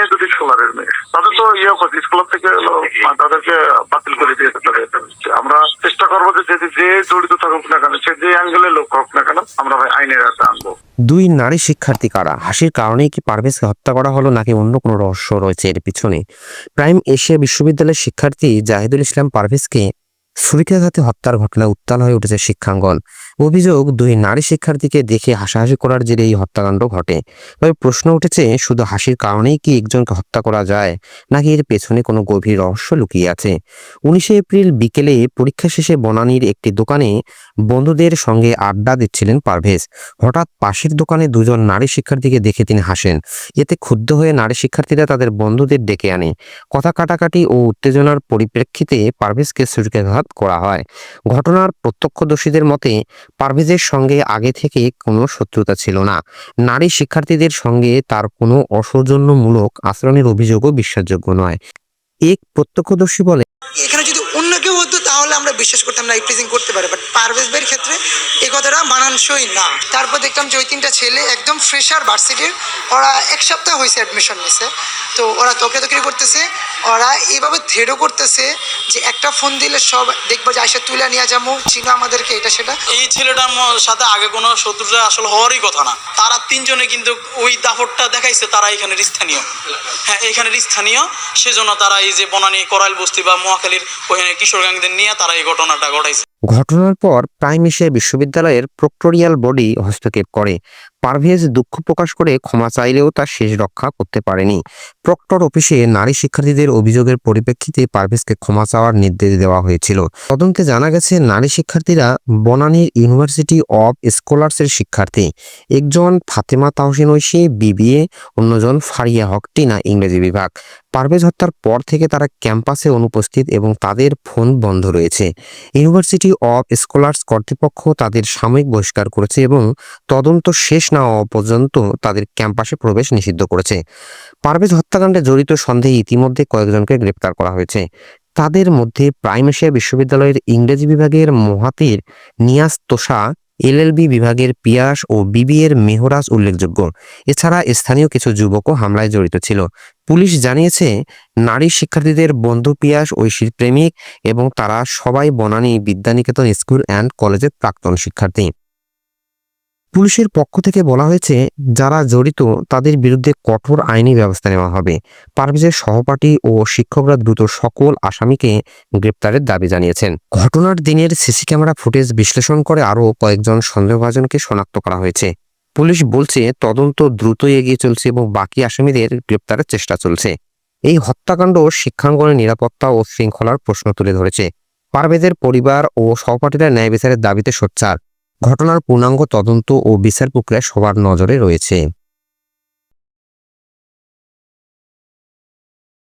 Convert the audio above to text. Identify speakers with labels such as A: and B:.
A: মেয়ে দুটি সোলারের মেয়ে। তাদের তো ইয়ে করছে স্কুল থেকে তাদেরকে বাতিল করে দিয়েছে তাদের আমরা চেষ্টা করব যে যে জড়িত থাকুক না কেন, সে যে অ্যাঙ্গেলে লোক হোক না কেন, আমরা আইনের হাতে আনব।
B: দুই নারী শিক্ষার্থী কারা? হাসির কারণেই কি পারভেজকে হত্যা করা হলো নাকি অন্য কোনো রহস্য রয়েছে এর পিছনে? প্রাইম এশিয়া বিশ্ববিদ্যালয়ের শিক্ষার্থী জাহিদুল ইসলাম পারভেজকে ছুরিকাঘাতে হত্যার ঘটনায় উত্তাল হয়ে উঠেছে শিক্ষাঙ্গন। অভিযোগ, দুই নারী শিক্ষার্থীকে দেখে হাসাহাসি করার জেরে এই হত্যাকাণ্ড ঘটে। তবে প্রশ্ন উঠেছে, শুধু হাসির কারণেই কি একজনকে হত্যা করা যায়, নাকি এর পেছনে কোনো গভীর রহস্য লুকিয়ে আছে? উনিশে এপ্রিল বিকেলে পরীক্ষা শেষে বনানীর একটি দোকানে বন্ধুদের সঙ্গে আড্ডা দিচ্ছিলেন পারভেজ। হঠাৎ পাশের দোকানে দুজন নারী শিক্ষার্থীকে দেখে তিনি হাসেন। এতে ক্ষুব্ধ হয়ে নারী শিক্ষার্থীরা তাদের বন্ধুদের ডেকে আনে। কথা কাটাকাটি ও উত্তেজনার পরিপ্রেক্ষিতে পারভেজকে ছুরিকাঘাত করা হয়। ঘটনার প্রত্যক্ষদর্শীদের মতে, পারভেজের সঙ্গে আগে থেকে কোনো শত্রুতা ছিল না। নারী শিক্ষার্থীদের সঙ্গে তার কোনো অসৌজন্যমূলক আচরণের অভিযোগও বিশ্বাসযোগ্য নয়। এক প্রত্যক্ষদর্শী বলে
C: এখানে যদি অন্য কেউ হতো, তাহলে আমরা বিশ্বাস করতাম না রিপ্রেজেন্ট করতে পারে। বাট পারভেজ ভাইয়ের ক্ষেত্রে এই কথাটা মানানসই না। তারপর দেখলাম যে ওই তিনটা ছেলে একদম ফ্রেশার ভার্সিটির ওরা এক সপ্তাহ হয়েছে অ্যাডমিশন নিছে। তো ওরা তকরি করতেছে। ওরা এইভাবে ধেড়ো করতেছে যে একটা ফোন দিলে সব দেখব যে আইসা তুলে নিয়ে যাব চিনো আমাদেরকে এটা সেটা।
D: এই ছেলেটার সাথে আগে কোনো শত্রুতা আসলে হওয়ারই কথা না। তারা তিনজনে কিন্তু ওই দাপটটা দেখাইছে তারা এখানের স্থানীয়। হ্যাঁ এখানের স্থানীয়। সেজন্য তারা এই যে বনানী করাইল বস্তি বা মহাখালীর ওখানে কিশোর গ্যাংদের নিয়ে তারা এই ঘটনাটা ঘটাইছে।
B: ঘটনার পর প্রাইম এশিয়া বিশ্ববিদ্যালয়ের প্রক্টোরিয়াল বডি হস্তক্ষেপ করে। পারভেজ দুঃখ প্রকাশ করে ক্ষমা চাইলেও তার শেষ রক্ষা করতে পারেনি। প্রক্টর অফিসে নারী শিক্ষার্থীদের অভিযোগের পরিপ্রেক্ষিতে পারভেজকে ক্ষমা চাওয়ার নির্দেশ দেওয়া হয়েছিল। তদন্তে জানা গেছে, নারী শিক্ষার্থীরা বনানীর ইউনিভার্সিটি অব স্কলার্সের শিক্ষার্থী। একজন ফাতেমা তাহসিন ঐশী, বিবিএ, অন্যজন ফারিয়া হক, টিনা ইংরেজি বিভাগ। পারভেজ হত্যার পর থেকে তারা ক্যাম্পাসে অনুপস্থিত এবং তাদের ফোন বন্ধ রয়েছে। ইউনিভার্সিটি অব স্কলার্স কর্তৃপক্ষ তাদের সাময়িক বহিষ্কার করেছে এবং তদন্ত শেষ না হওয়া পর্যন্ত তাদের ক্যাম্পাসে প্রবেশ নিষিদ্ধ করেছে। পারভেজ হত্যাকাণ্ডে জড়িত সন্দেহে ইতিমধ্যে কয়েকজনকে গ্রেপ্তার করা হয়েছে। তাদের মধ্যে প্রাইম এশিয়া বিশ্ববিদ্যালয়ের ইংরেজি বিভাগের মহাতির নিয়াজ তোষা, এলএলবি বিভাগের পিয়াস ও বিবি এর মেহরাজ উল্লেখযোগ্য। এছাড়া স্থানীয় কিছু যুবকও হামলায় জড়িত ছিল। পুলিশ জানিয়েছে, নারী শিক্ষার্থীদের বন্ধু পিয়াস, ঐশীর প্রেমিক এবং তারা সবাই বনানী বিদ্যানিকেতন স্কুল অ্যান্ড কলেজের প্রাক্তন শিক্ষার্থী। পুলিশের পক্ষ থেকে বলা হয়েছে, যারা জড়িত তাদের বিরুদ্ধে কঠোর আইনি ব্যবস্থা নেওয়া হবে। পারভেজের সহপাঠী ও শিক্ষকরা দ্রুত সকল আসামিকে গ্রেপ্তারের দাবি জানিয়েছেন। ঘটনার দিনের সিসি ক্যামেরা ফুটেজ বিশ্লেষণ করে আরও কয়েকজন সন্দেহভাজনকে শনাক্ত করা হয়েছে। পুলিশ বলছে, তদন্ত দ্রুত এগিয়ে চলছে এবং বাকি আসামিদের গ্রেপ্তারের চেষ্টা চলছে। এই হত্যাকাণ্ড শিক্ষাঙ্গনের নিরাপত্তা ও শৃঙ্খলার প্রশ্ন তুলে ধরেছে। পারভেজের পরিবার ও সহপাঠীরা ন্যায় বিচারের দাবিতে সোচ্চার। ঘটনার পূর্ণাঙ্গ তদন্ত ও বিচার প্রক্রিয়া সবার নজরে রয়েছে।